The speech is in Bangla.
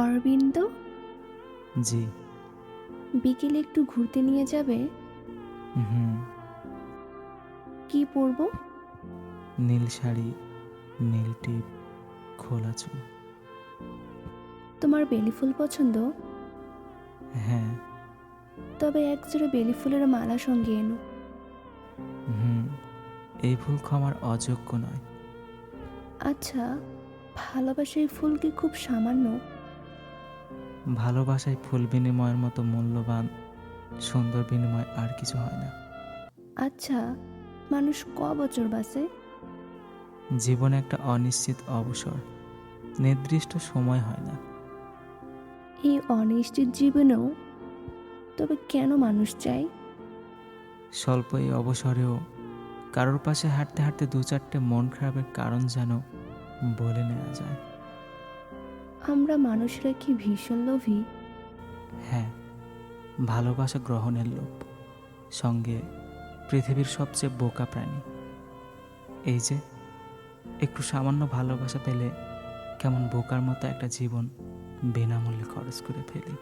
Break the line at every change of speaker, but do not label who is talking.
অরবিন্দ?
জি।
বিকেলে একটু ঘুরতে নিয়ে যাবে?
হুম।
কি পরবো?
নীল শাড়ি নীল টিপ খোলা চুল।
তোমার বেলি ফুল পছন্দ?
হ্যাঁ।
তবে এক জোড়া বেলি ফুলের মালা সঙ্গে এনো।
হুম এই ফুল ক্ষমার অযোগ্য নয়।
আচ্ছা ভালোবাসায় ফুল কি খুব সামান্য?
ভালোবাসায় ফুল বিনিময়ের মতো মূল্যবান সুন্দর বিনিময় আর কিছু হয় না।
আচ্ছা মানুষ ক বছর বাঁচে?
জীবনে একটা অনিশ্চিত অবসর নির্দিষ্ট সময় হয় না।
এই অনিশ্চিত জীবনেও তবে কেন মানুষ চাই
স্বল্প এই অবসরেও কারোর পাশে হাঁটতে হাঁটতে দু চারটে মন খারাপের কারণ যেন বলে নেওয়া যায়।
আমরা মানুষরা কি ভীষণ লোভী?
হ্যাঁ ভালোবাসা গ্রহণের লোভ, সঙ্গে পৃথিবীর সবচেয়ে বোকা প্রাণী। এই যে, একটু সামান্য ভালোবাসা পেলে কেমন বোকার মতো একটা জীবন বিনামূল্যে খরচ করে ফেলি।